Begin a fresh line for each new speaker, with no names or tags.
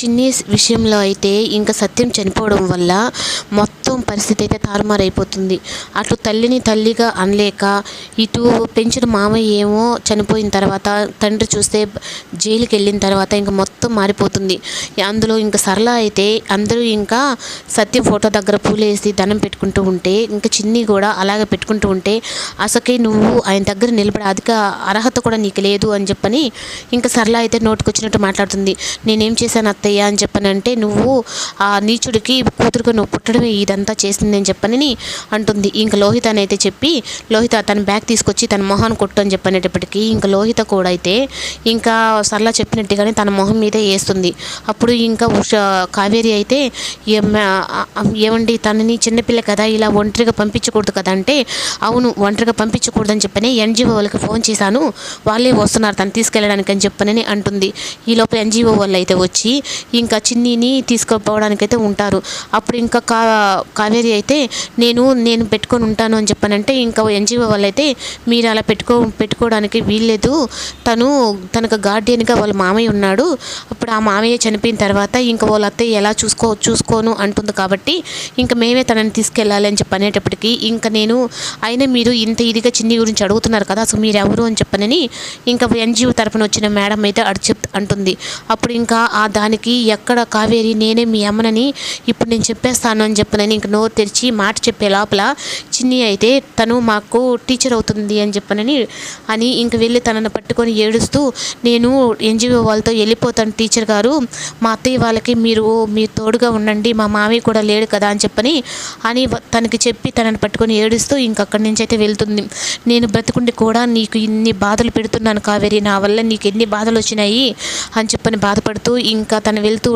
చిన్ని విషయంలో అయితే ఇంకా సత్యం చనిపోవడం వల్ల మొత్తం మొత్తం పరిస్థితి అయితే తారుమారైపోతుంది. అటు తల్లిని తల్లిగా అనలేక ఇటు పెంచిన మామయ్య ఏమో చనిపోయిన తర్వాత తండ్రి చూస్తే జైలుకి వెళ్ళిన తర్వాత ఇంకా మొత్తం మారిపోతుంది. అందులో ఇంకా సరళ అయితే అందరూ ఇంకా సత్యం ఫోటో దగ్గర పూలేసి దండం పెట్టుకుంటూ ఉంటే ఇంకా చిన్ని కూడా అలాగే పెట్టుకుంటూ ఉంటే అసకే నువ్వు ఆయన దగ్గర నిలబడే అధిక అర్హత కూడా నీకు లేదు అని చెప్పని ఇంకా సరళ అయితే నోటుకొచ్చినట్టు మాట్లాడుతుంది. నేనేం చేశాను అత్తయ్య? అని చెప్పనంటే నువ్వు ఆ నీచుడికి కూతురుగా నువ్వు పుట్టడమే ఇదంతా చేసింది అని చెప్పని అంటుంది. ఇంకా లోహిత అని అయితే చెప్పి లోహిత తన బ్యాగ్ తీసుకొచ్చి తన మొహాన్ని కొట్టు అని చెప్పనేటప్పటికీ ఇంకా లోహిత కూడా అయితే ఇంకా సరళ చెప్పినట్టుగానే తన మొహం మీదే వేస్తుంది అప్పుడు ఇంకా ఉష కావేరి అయితే ఏమండి తనని చిన్నపిల్ల కదా ఇలా ఒంటరిగా పంపించకూడదు కదా అంటే అవును ఒంటరిగా పంపించకూడదని చెప్పని ఎన్జిఓ వాళ్ళకి ఫోన్ చేశాను. వాళ్ళే వస్తున్నారు తను తీసుకెళ్ళడానికి అని చెప్పనని అంటుంది. ఈ లోపల ఎన్జిఓ వాళ్ళు అయితే వచ్చి ఇంకా చిన్నీని తీసుకుపోవడానికైతే ఉంటారు. అప్పుడు ఇంకా కా కావేరి అయితే నేను నేను పెట్టుకొని ఉంటాను అని చెప్పానంటే ఇంకా ఎన్జిఓ వాళ్ళు అయితే మీరు అలా పెట్టుకో పెట్టుకోవడానికి వీల్లేదు. తను తనకు గార్డియన్గా వాళ్ళ మామయ్య ఉన్నాడు. అప్పుడు ఆ మామయ్య చనిపోయిన తర్వాత ఇంకా వాళ్ళ అత్తయ్య ఎలా చూసుకో చూసుకోను అంటుంది కాబట్టి ఇంకా మేమే తనని తీసుకెళ్ళాలి అని చెప్పి అనేటప్పటికీ ఇంకా నేను అయినా మీరు ఇంత ఇదిగా చిన్ని గురించి అడుగుతున్నారు కదా అసలు మీరు ఎవరు అని చెప్పనని ఇంకా ఎన్జిఓ తరపున వచ్చిన మేడం అయితే అడిచి అంటుంది. అప్పుడు ఇంకా ఆ దానికి ఎక్కడ కావేరి నేనే మీ అమ్మనని ఇప్పుడు నేను చెప్పేస్తాను అని చెప్పనని ఇంక నోరు తెరిచి మాట చెప్పే లోపల చిన్ని అయితే తను మాకు టీచర్ అవుతుంది అని చెప్పనని అని ఇంక వెళ్ళి తనను పట్టుకొని ఏడుస్తూ నేను ఎన్జిఓ వాళ్ళతో వెళ్ళిపోతాను టీచర్ గారు. మా అత్తయ్య వాళ్ళకి మీరు మీరు తోడుగా ఉండండి. మా మామయ్య కూడా లేడు కదా అని చెప్పని అని తనకి చెప్పి తనని పట్టుకొని ఏడుస్తూ ఇంకక్కడి నుంచి అయితే వెళ్తుంది. నేను బ్రతుకుండి కూడా నీకు ఇన్ని బాధలు పెడుతున్నాను కావేరి. నా వల్ల నీకు ఎన్ని బాధలు వచ్చినాయి అని చెప్పని బాధపడుతూ ఇంకా తను వెళ్తూ